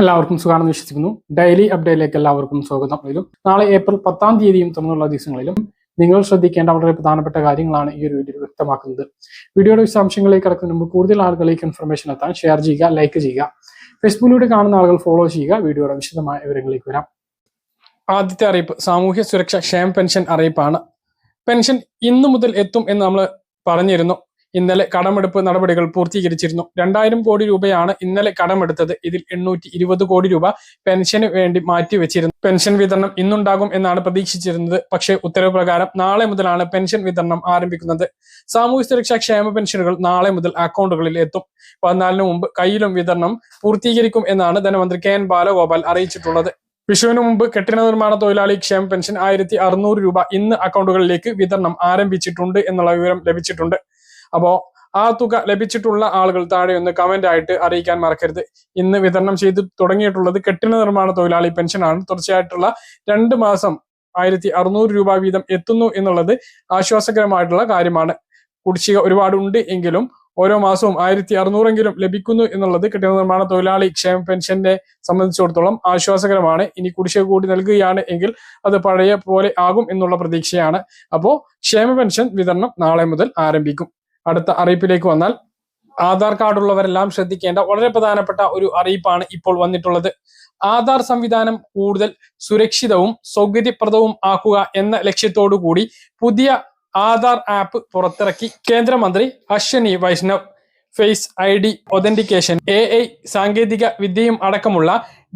എല്ലാവർക്കും സുഖമാണെന്ന് വിശ്വസിക്കുന്നു. ഡെയിലി അപ്ഡേറ്റിലേക്ക് എല്ലാവർക്കും സ്വാഗതം. ഇതിലും നാളെ ഏപ്രിൽ പത്താം തീയതിയും തുടർന്നുള്ള ദിവസങ്ങളിലും നിങ്ങൾ ശ്രദ്ധിക്കേണ്ട വളരെ പ്രധാനപ്പെട്ട കാര്യങ്ങളാണ് ഈ ഒരു വീഡിയോ വ്യക്തമാക്കുന്നത്. വീഡിയോയുടെ വിശദാംശങ്ങളിലേക്ക് കിടക്കുന്ന മുമ്പ് കൂടുതൽ ആളുകളിലേക്ക് ഇൻഫർമേഷൻ എത്താൻ ഷെയർ ചെയ്യുക ലൈക്ക് ചെയ്യുക. ഫേസ്ബുക്കിലൂടെ കാണുന്ന ആളുകൾ ഫോളോ ചെയ്യുക. വീഡിയോയുടെ വിശദമായ വിവരങ്ങളിലേക്ക് വരാം. ആദ്യത്തെ അറിയിപ്പ് സാമൂഹ്യ സുരക്ഷ ക്ഷേമ പെൻഷൻ അറിയിപ്പാണ്. പെൻഷൻ ഇന്നു മുതൽ എത്തും എന്ന് നമ്മൾ പറഞ്ഞിരുന്നു. ഇന്നലെ കടമെടുപ്പ് നടപടികൾ പൂർത്തീകരിച്ചിരുന്നു. രണ്ടായിരം കോടി രൂപയാണ് ഇന്നലെ കടമെടുത്തത്. ഇതിൽ എണ്ണൂറ്റി ഇരുപത് കോടി രൂപ പെൻഷന് വേണ്ടി മാറ്റിവെച്ചിരുന്നു. പെൻഷൻ വിതരണം ഇന്നുണ്ടാകും എന്നാണ് പ്രതീക്ഷിച്ചിരുന്നത്. പക്ഷേ ഉത്തരവ് പ്രകാരം നാളെ മുതലാണ് പെൻഷൻ വിതരണം ആരംഭിക്കുന്നത്. സാമൂഹ്യ സുരക്ഷാ ക്ഷേമ പെൻഷനുകൾ നാളെ മുതൽ അക്കൗണ്ടുകളിൽ എത്തും. പതിനാലിന് മുമ്പ് കയ്യിലും വിതരണം പൂർത്തീകരിക്കും എന്നാണ് ധനമന്ത്രി കെ എൻ ബാലഗോപാൽ അറിയിച്ചിട്ടുള്ളത്. വിഷുവിന് മുമ്പ് കെട്ടിട നിർമ്മാണ തൊഴിലാളി ക്ഷേമ പെൻഷൻ ആയിരത്തി അറുന്നൂറ് രൂപ ഇന്ന് അക്കൗണ്ടുകളിലേക്ക് വിതരണം ആരംഭിച്ചിട്ടുണ്ട് എന്നുള്ള വിവരം ലഭിച്ചിട്ടുണ്ട്. അപ്പോ ആ തുക ലഭിച്ചിട്ടുള്ള ആളുകൾ താഴെ ഒന്ന് കമന്റ് ആയിട്ട് അറിയിക്കാൻ മറക്കരുത്. ഇന്ന് വിതരണം ചെയ്ത് തുടങ്ങിയിട്ടുള്ളത് കെട്ടിട നിർമ്മാണ തൊഴിലാളി പെൻഷനാണ് തുടർച്ചയായിട്ടുള്ള രണ്ട് മാസം ആയിരത്തി അറുന്നൂറ് രൂപ വീതം എത്തുന്നു എന്നുള്ളത് ആശ്വാസകരമായിട്ടുള്ള കാര്യമാണ്. കുടിശ്ശിക ഒരുപാടുണ്ട് എങ്കിലും ഓരോ മാസവും ആയിരത്തി അറുന്നൂറെങ്കിലും ലഭിക്കുന്നു എന്നുള്ളത് കെട്ടിട നിർമ്മാണ തൊഴിലാളി ക്ഷേമ പെൻഷനെ സംബന്ധിച്ചിടത്തോളം ആശ്വാസകരമാണ്. ഇനി കുടിശ്ശിക കൂടി നൽകുകയാണ് എങ്കിൽ അത് പഴയ പോലെ ആകും എന്നുള്ള പ്രതീക്ഷയാണ്. അപ്പോൾ ക്ഷേമ പെൻഷൻ വിതരണം നാളെ മുതൽ ആരംഭിക്കും. അടുത്ത അറിയിപ്പിലേക്ക് വന്നാൽ ആധാർ കാർഡ് ഉള്ളവരെല്ലാം ശ്രദ്ധിക്കേണ്ട വളരെ പ്രധാനപ്പെട്ട ഒരു അറിയിപ്പാണ് ഇപ്പോൾ വന്നിട്ടുള്ളത്. ആധാർ സംവിധാനം കൂടുതൽ സുരക്ഷിതവും സൗകര്യപ്രദവും ആക്കുക എന്ന ലക്ഷ്യത്തോടു കൂടി പുതിയ ആധാർ ആപ്പ് പുറത്തിറക്കി കേന്ദ്രമന്ത്രി Ashwini Vaishnaw. Face I D authentication A I സാങ്കേതിക വിദ്യയും അടക്കമുള്ള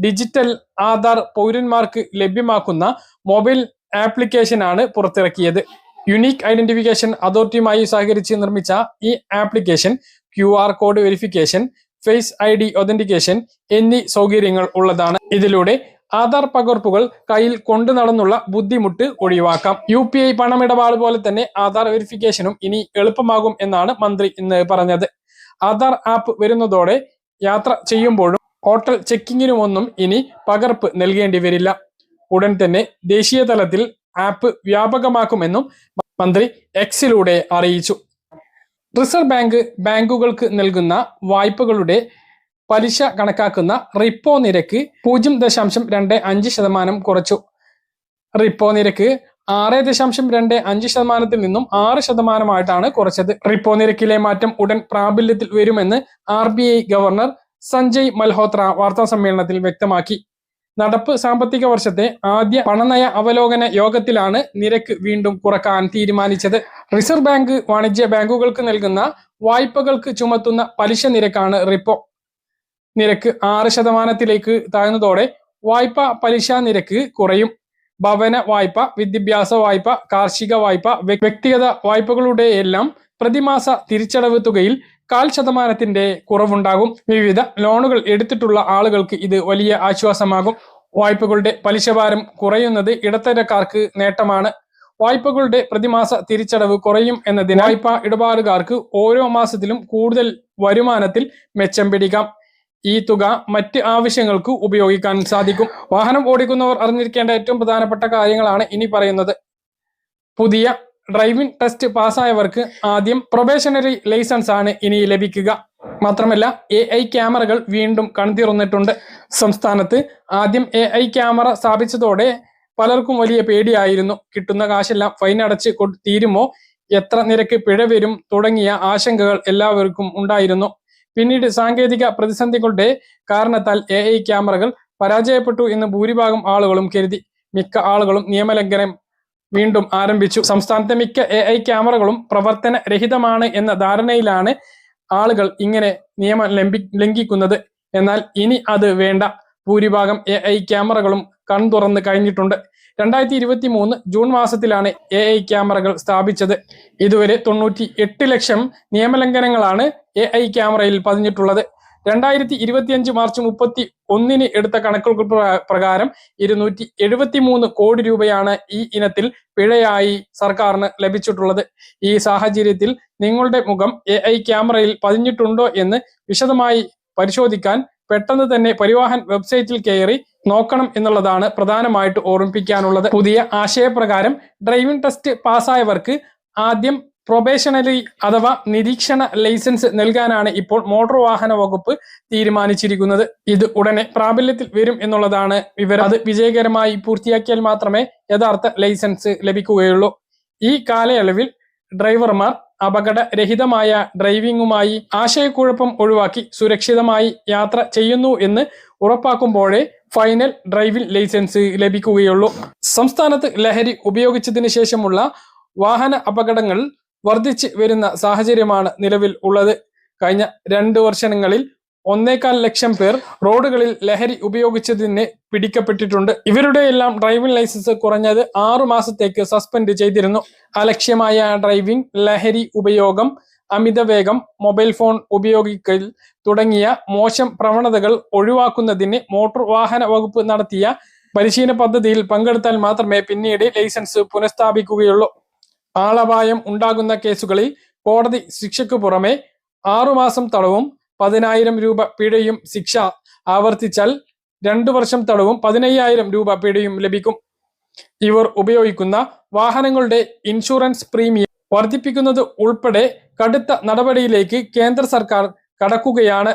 ഡിജിറ്റൽ ആധാർ പൗരന്മാർക്ക് ലഭ്യമാക്കുന്ന മൊബൈൽ ആപ്ലിക്കേഷനാണ് പുറത്തിറക്കിയത്. യുണീക് ഐഡന്റിഫിക്കേഷൻ അതോറിറ്റിയുമായി സഹകരിച്ച് നിർമ്മിച്ച ഈ application Q R code verification face ID D authentication എന്നീ സൗകര്യങ്ങൾ ഉള്ളതാണ്. ഇതിലൂടെ ആധാർ പകർപ്പുകൾ കയ്യിൽ കൊണ്ടു നടന്നുള്ള ബുദ്ധിമുട്ട് ഒഴിവാക്കാം. യു പി ഐ പണമിടപാട് പോലെ തന്നെ ആധാർ വെരിഫിക്കേഷനും ഇനി എളുപ്പമാകും എന്നാണ് മന്ത്രി ഇന്ന് പറഞ്ഞത്. ആധാർ ആപ്പ് വരുന്നതോടെ യാത്ര ചെയ്യുമ്പോഴും ഹോട്ടൽ ചെക്കിങ്ങിനുമൊന്നും ഇനി പകർപ്പ് നൽകേണ്ടി വരില്ല. ഉടൻ തന്നെ ദേശീയ തലത്തിൽ ആപ്പ് വ്യാപകമാക്കുമെന്നും മന്ത്രി എക്സിലൂടെ അറിയിച്ചു. റിസർവ് ബാങ്ക് ബാങ്കുകൾക്ക് നൽകുന്ന വായ്പകളുടെ പലിശ കണക്കാക്കുന്ന റിപ്പോ നിരക്ക് പൂജ്യം ദശാംശം രണ്ട് അഞ്ച് ശതമാനം കുറച്ചു. റിപ്പോ നിരക്ക് ആറ് ദശാംശം രണ്ട് അഞ്ച് ശതമാനത്തിൽ നിന്നും ആറ് ശതമാനമായിട്ടാണ് കുറച്ചത്. റിപ്പോ നിരക്കിലെ മാറ്റം ഉടൻ പ്രാബല്യത്തിൽ വരുമെന്ന് ആർ ഗവർണർ സഞ്ജയ് മൽഹോത്ര വാർത്താ സമ്മേളനത്തിൽ വ്യക്തമാക്കി. നടപ്പ് സാമ്പത്തിക വർഷത്തെ ആദ്യ പണനയ അവലോകന യോഗത്തിലാണ് നിരക്ക് വീണ്ടും കുറയ്ക്കാൻ തീരുമാനിച്ചത്. റിസർവ് ബാങ്ക് വാണിജ്യ ബാങ്കുകൾക്ക് നൽകുന്ന വായ്പകൾക്ക് ചുമത്തുന്ന പലിശ നിരക്കാണ് റിപ്പോ. നിരക്ക് ആറ് ശതമാനത്തിലേക്ക് താഴ്ന്നതോടെ വായ്പ പലിശ നിരക്ക് കുറയും. ഭവന വായ്പ വിദ്യാഭ്യാസ വായ്പ കാർഷിക വായ്പ വ്യക്തിഗത വായ്പകളുടെ എല്ലാം പ്രതിമാസ തിരിച്ചടവ് തുകയിൽ കാൽ ശതമാനത്തിന്റെ കുറവുണ്ടാകും. വിവിധ ലോണുകൾ എടുത്തിട്ടുള്ള ആളുകൾക്ക് ഇത് വലിയ ആശ്വാസമാകും. വായ്പകളുടെ പലിശഭാരം കുറയുന്നത് ഇടത്തരക്കാർക്ക് നേട്ടമാണ്. വായ്പകളുടെ പ്രതിമാസ തിരിച്ചടവ് കുറയും എന്നതിനാൽ വായ്പ ഇടപാടുകാർക്ക് ഓരോ മാസത്തിലും കൂടുതൽ വരുമാനത്തിൽ മെച്ചം പിടിക്കാം. ഈ തുക മറ്റ് ആവശ്യങ്ങൾക്ക് ഉപയോഗിക്കാൻ സാധിക്കും. വാഹനം ഓടിക്കുന്നവർ അറിഞ്ഞിരിക്കേണ്ട ഏറ്റവും പ്രധാനപ്പെട്ട കാര്യങ്ങളാണ് ഇനി പറയുന്നത്. പുതിയ ഡ്രൈവിംഗ് ടെസ്റ്റ് പാസ്സായവർക്ക് ആദ്യം പ്രൊബേഷണറി ലൈസൻസ് ആണ് ഇനി ലഭിക്കുക. മാത്രമല്ല എ ഐ ക്യാമറകൾ വീണ്ടും കൺതിറന്നിട്ടുണ്ട് സംസ്ഥാനത്ത് ആദ്യം എ ഐ ക്യാമറ സ്ഥാപിച്ചതോടെ പലർക്കും വലിയ പേടിയായിരുന്നു. കിട്ടുന്ന കാശെല്ലാം ഫൈൻ അടച്ച് തീരുമോ? എത്ര നിരക്ക് പിഴ വരും? തുടങ്ങിയ ആശങ്കകൾ എല്ലാവർക്കും ഉണ്ടായിരുന്നു. പിന്നീട് സാങ്കേതിക പ്രതിസന്ധികളുടെ കാരണത്താൽ എ ഐ ക്യാമറകൾ പരാജയപ്പെട്ടു എന്ന് ഭൂരിഭാഗം ആളുകളും കരുതി. മിക്ക ആളുകളും നിയമലംഘനം വീണ്ടും ആരംഭിച്ചു. സംസ്ഥാനത്തെ മിക്ക എ ഐ ക്യാമറകളും പ്രവർത്തന രഹിതമാണ് എന്ന ധാരണയിലാണ് ആളുകൾ ഇങ്ങനെ നിയമം ലംഘി ലംഘിക്കുന്നത്. എന്നാൽ ഇനി അത് വേണ്ട. ഭൂരിഭാഗം എ ഐ ക്യാമറകളും കൺ തുറന്ന് കഴിഞ്ഞിട്ടുണ്ട്. രണ്ടായിരത്തി ഇരുപത്തി മൂന്ന് ജൂൺ മാസത്തിലാണ് എ ഐ ക്യാമറകൾ സ്ഥാപിച്ചത്. ഇതുവരെ തൊണ്ണൂറ്റി എട്ട് ലക്ഷം നിയമലംഘനങ്ങളാണ് എ ഐ ക്യാമറയിൽ പതിഞ്ഞിട്ടുള്ളത്. രണ്ടായിരത്തി ഇരുപത്തിയഞ്ച് മാർച്ച് മുപ്പത്തി ഒന്നിന് എടുത്ത കണക്കുകൾ പ്രകാരം ഇരുന്നൂറ്റി എഴുപത്തി മൂന്ന് കോടി രൂപയാണ് ഈ ഇനത്തിൽ പിഴയായി സർക്കാരിന് ലഭിച്ചിട്ടുള്ളത്. ഈ സാഹചര്യത്തിൽ നിങ്ങളുടെ മുഖം എ ഐ ക്യാമറയിൽ പതിഞ്ഞിട്ടുണ്ടോ എന്ന് വിശദമായി പരിശോധിക്കാൻ പെട്ടെന്ന് തന്നെ പരിവാഹൻ വെബ്സൈറ്റിൽ കയറി നോക്കണം എന്നുള്ളതാണ് പ്രധാനമായിട്ട് ഓർമ്മിപ്പിക്കാനുള്ളത്. പുതിയ ആശയപ്രകാരം ഡ്രൈവിംഗ് ടെസ്റ്റ് പാസ്സായവർക്ക് ആദ്യം പ്രൊബേഷണറി അഥവാ നിരീക്ഷണ ലൈസൻസ് നൽകാനാണ് ഇപ്പോൾ മോട്ടോർ വാഹന വകുപ്പ് തീരുമാനിച്ചിരിക്കുന്നത്. ഇത് ഉടനെ പ്രാബല്യത്തിൽ വരും എന്നുള്ളതാണ് വിവരം. അത് വിജയകരമായി പൂർത്തിയാക്കിയാൽ മാത്രമേ യഥാർത്ഥ ലൈസൻസ് ലഭിക്കുകയുള്ളൂ. ഈ കാലയളവിൽ ഡ്രൈവർമാർ അപകടരഹിതമായ ഡ്രൈവിംഗുമായി ആശയക്കുഴപ്പം ഒഴിവാക്കി സുരക്ഷിതമായി യാത്ര ചെയ്യുന്നു എന്ന് ഉറപ്പാക്കുമ്പോഴേ ഫൈനൽ ഡ്രൈവിംഗ് ലൈസൻസ് ലഭിക്കുകയുള്ളൂ. സംസ്ഥാനത്ത് ലഹരി ഉപയോഗിച്ചതിന് ശേഷമുള്ള വാഹന അപകടങ്ങൾ വർദ്ധിച്ച് വരുന്ന സാഹചര്യമാണ് നിലവിൽ ഉള്ളത്. കഴിഞ്ഞ രണ്ട് വർഷങ്ങളിൽ ഒന്നേകാൽ ലക്ഷം പേർ റോഡുകളിൽ ലഹരി ഉപയോഗിച്ചതിന് പിടിക്കപ്പെട്ടിട്ടുണ്ട്. ഇവരുടെ എല്ലാം ഡ്രൈവിംഗ് ലൈസൻസ് കുറഞ്ഞത് ആറു മാസത്തേക്ക് സസ്പെൻഡ് ചെയ്തിരുന്നു. അലക്ഷ്യമായ ഡ്രൈവിംഗ് ലഹരി ഉപയോഗം അമിതവേഗം മൊബൈൽ ഫോൺ ഉപയോഗിക്കൽ തുടങ്ങിയ മോശം പ്രവണതകൾ ഒഴിവാക്കുന്നതിന് മോട്ടോർ വാഹന വകുപ്പ് നടത്തിയ പരിശീലന പദ്ധതിയിൽ പങ്കെടുത്താൽ മാത്രമേ പിന്നീട് ലൈസൻസ് പുനഃസ്ഥാപിക്കുകയുള്ളൂ. ആളപായം ഉണ്ടാകുന്ന കേസുകളിൽ കോടതി ശിക്ഷയ്ക്ക് പുറമെ ആറുമാസം തടവും പതിനായിരം രൂപ പിഴയും ശിക്ഷ ആവർത്തിച്ചാൽ രണ്ടു വർഷം തടവും പതിനയ്യായിരം രൂപ പിഴയും ലഭിക്കും. ഇവർ ഉപയോഗിക്കുന്ന വാഹനങ്ങളുടെ ഇൻഷുറൻസ് പ്രീമിയം വർദ്ധിപ്പിക്കുന്നത് ഉൾപ്പെടെ കടുത്ത നടപടിയിലേക്ക് കേന്ദ്ര സർക്കാർ കടക്കുകയാണ്.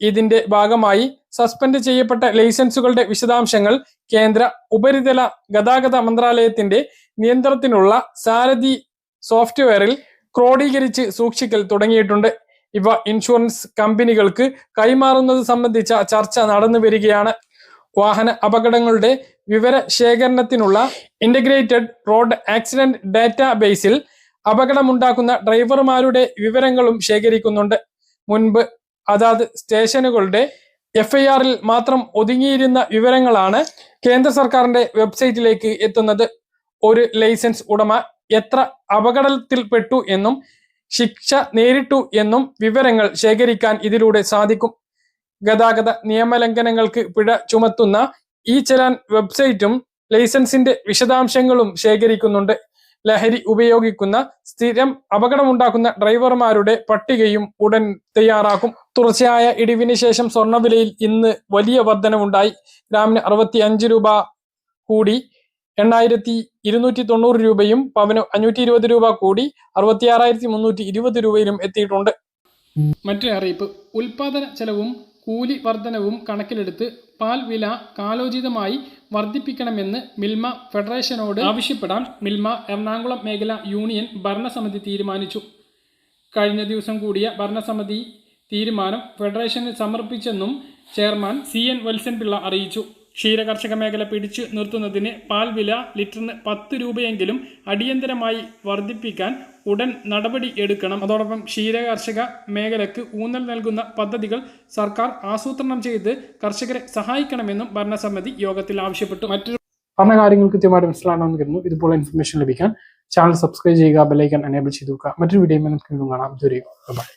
ഇതിന്റെ ഭാഗമായി സസ്പെൻഡ് ചെയ്യപ്പെട്ട ലൈസൻസുകളുടെ വിശദാംശങ്ങൾ കേന്ദ്ര ഉപരിതല ഗതാഗത മന്ത്രാലയത്തിന്റെ നിയന്ത്രണത്തിനുള്ള സാരഥി സോഫ്റ്റ്വെയറിൽ ക്രോഡീകരിച്ച് സൂക്ഷിക്കൽ തുടങ്ങിയിട്ടുണ്ട്. ഇവ ഇൻഷുറൻസ് കമ്പനികൾക്ക് കൈമാറുന്നത് സംബന്ധിച്ച ചർച്ച നടന്നു വരികയാണ്. വാഹന അപകടങ്ങളുടെ വിവര ശേഖരണത്തിനുള്ള ഇന്റഗ്രേറ്റഡ് റോഡ് ആക്സിഡന്റ് ഡാറ്റാ ബേസിൽ അപകടമുണ്ടാക്കുന്ന ഡ്രൈവർമാരുടെ വിവരങ്ങളും ശേഖരിക്കുന്നുണ്ട്. മുൻപ് അതാത് സ്റ്റേഷനുകളുടെ എഫ്ഐആറിൽ മാത്രം ഒതുങ്ങിയിരുന്ന വിവരങ്ങളാണ് കേന്ദ്ര സർക്കാരിന്റെ വെബ്സൈറ്റിലേക്ക് എത്തുന്നത്. ഒരു ലൈസൻസ് ഉടമ എത്ര അപകടത്തിൽപ്പെട്ടു എന്നും ശിക്ഷ നേരിട്ടു എന്നും വിവരങ്ങൾ ശേഖരിക്കാൻ ഇതിലൂടെ സാധിക്കും. ഗതാഗത നിയമലംഘനങ്ങൾക്ക് പിഴ ചുമത്തുന്ന ഈ ചലാൻ വെബ്സൈറ്റും ലൈസൻസിന്റെ വിശദാംശങ്ങളും ശേഖരിക്കുന്നുണ്ട്. ലഹരി ഉപയോഗിക്കുന്ന സ്ഥിരം അപകടമുണ്ടാക്കുന്ന ഡ്രൈവർമാരുടെ പട്ടികയും ഉടൻ തയ്യാറാക്കും. തുടർച്ചയായ ഇടിവിന് ശേഷം സ്വർണവിലയിൽ ഇന്ന് വലിയ വർധനവുണ്ടായി. ഗ്രാമിന് അറുപത്തി അഞ്ച് രൂപ കൂടി എണ്ണായിരത്തി ഇരുന്നൂറ്റി തൊണ്ണൂറ് രൂപയും പവന് അഞ്ഞൂറ്റി ഇരുപത് രൂപ കൂടി അറുപത്തിയാറായിരത്തി മുന്നൂറ്റി ഇരുപത് രൂപയിലും എത്തിയിട്ടുണ്ട്. മറ്റൊരു അറിയിപ്പ്. ഉൽപാദന ചെലവും കൂലി വർധനവും കണക്കിലെടുത്ത് പാൽ വില കാലോചിതമായി വർദ്ധിപ്പിക്കണമെന്ന് മിൽമ ഫെഡറേഷനോട് ആവശ്യപ്പെടാൻ മിൽമ എറണാകുളം മേഖല യൂണിയൻ ഭരണസമിതി തീരുമാനിച്ചു. കഴിഞ്ഞ ദിവസം കൂടിയ ഭരണസമിതി തീരുമാനം ഫെഡറേഷന് സമർപ്പിച്ചെന്നും ചെയർമാൻ സി എൻ വത്സൻപിള്ള അറിയിച്ചു. ക്ഷീരകർഷക മേഖല പിടിച്ചു നിർത്തുന്നതിന് പാൽ വില ലിറ്ററിന് പത്ത് രൂപയെങ്കിലും അടിയന്തരമായി വർദ്ധിപ്പിക്കാൻ ഉടൻ നടപടി എടുക്കണം. അതോടൊപ്പം ക്ഷീരകർഷക മേഖലയ്ക്ക് ഊന്നൽ നൽകുന്ന പദ്ധതികൾ സർക്കാർ ആസൂത്രണം ചെയ്ത് കർഷകരെ സഹായിക്കണമെന്നും ഭരണസമിതി യോഗത്തിൽ ആവശ്യപ്പെട്ടു. മറ്റൊരു പറഞ്ഞ കാര്യങ്ങൾ കൃത്യമായിട്ട് മനസ്സിലാണെന്ന് കരുതുന്നു. ഇതുപോലെ ഇൻഫർമേഷൻ ലഭിക്കാൻ ചാനൽ സബ്സ്ക്രൈബ് ചെയ്യുക ബെലൈക്കൻ എനേബിൾ ചെയ്തു വെക്കുക മറ്റൊരു വീഡിയോ കാണാം. ദൂരെ ബൈ